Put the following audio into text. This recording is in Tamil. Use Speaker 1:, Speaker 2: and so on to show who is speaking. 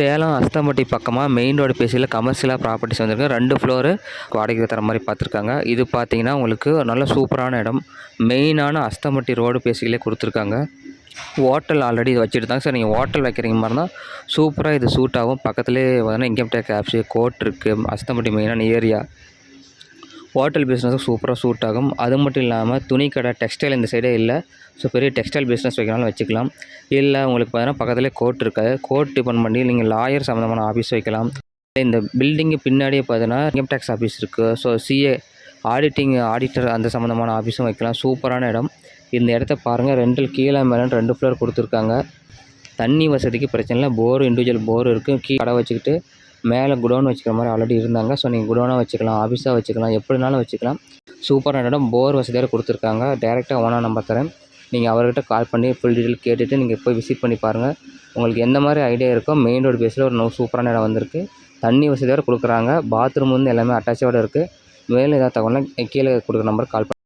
Speaker 1: சேலம் அஸ்தம்பட்டி பக்கமாக மெயின் ரோடு பேசியில் கமர்ஷியலாக ப்ராப்பர்ட்டிஸ் வந்திருக்கு. ரெண்டு ஃப்ளோரு வாடகைக்கு தர மாதிரி பார்த்துருக்காங்க. இது பார்த்தீங்கன்னா உங்களுக்கு ஒரு நல்ல சூப்பரான இடம். மெயினான அஸ்தம்பட்டி ரோடு பேசிகளே கொடுத்துருக்காங்க. ஹோட்டல் ஆல்ரெடி இது வச்சுட்டு தாங்க சார் நீங்கள் ஹோட்டல் வைக்கிறீங்க மாதிரி தான் சூப்பராக இது சூட் ஆகும். பக்கத்துலேயே பார்த்தீங்கன்னா இன்கம் டேக்ஸ் ஆப்ஸு கோர்ட் இருக்குது அஸ்தம்பட்டி மெயினான ஏரியா ஹோட்டல் பிஸ்னஸும் சூப்பராக சூட் ஆகும். அது மட்டும் இல்லாமல் துணி கடை டெக்ஸ்டைல் இந்த சைடே இல்லை. ஸோ பெரிய டெக்ஸ்டைல் பிஸ்னஸ் வைக்கனாலும் வச்சுக்கலாம். இல்லை உங்களுக்கு பார்த்தீங்கன்னா பக்கத்துலேயே கோர்ட் இருக்காது. கோர்ட் டிபெண்ட் பண்ணி நீங்கள் லாயர் சம்மந்தமான ஆஃபீஸ் வைக்கலாம். இந்த பில்டிங்கு பின்னாடியே பார்த்தீங்கன்னா இன்கம் டேக்ஸ் ஆஃபீஸ் இருக்குது ஸோ சிஏ ஆடிட்டிங் ஆடிட்டர் அந்த சம்மந்தமான ஆஃபீஸும் வைக்கலாம். சூப்பரான இடம். இந்த இடத்த பாருங்கள் ரெண்டில் கீழே மேலே ரெண்டு ஃப்ளோர் கொடுத்துருக்காங்க. தண்ணி வசதிக்கு பிரச்சனை இல்லை. போர் இண்டிவிஜுவல் போர் இருக்குது கீ கடை வச்சுக்கிட்டு மேலே குடோன் வச்சுக்கிற மாதிரி ஆல்ரெடி இருந்தாங்க. ஸோ நீங்கள் குடோனாக வச்சுக்கலாம் ஆஃபீஸாக வச்சுக்கலாம் எப்படினாலும் வச்சுக்கலாம். சூப்பரான இடம் போர் வசதியோட கொடுத்துருக்காங்க. டேரெக்டாக ஓனாக நம்பர் தரேன் நீங்கள் அவர்கிட்ட கால் பண்ணி ஃபுல் டீட்டெயில் கேட்டுட்டு நீங்கள் போய் விசிட் பண்ணி பாருங்கள் உங்களுக்கு எந்த மாதிரி ஐடியா இருக்கோ மெயின் ரோடு பேஸில் ஒரு நோ சூப்பரான இடம் வந்திருக்கு. தண்ணி வசதியோட கொடுக்குறாங்க. பாத்ரூம் வந்து எல்லாமே அட்டாச்சோடு இருக்குது மேலே ஏதாவது தகவல்னா கீழே கொடுக்குற நம்பர் கால் பண்ணி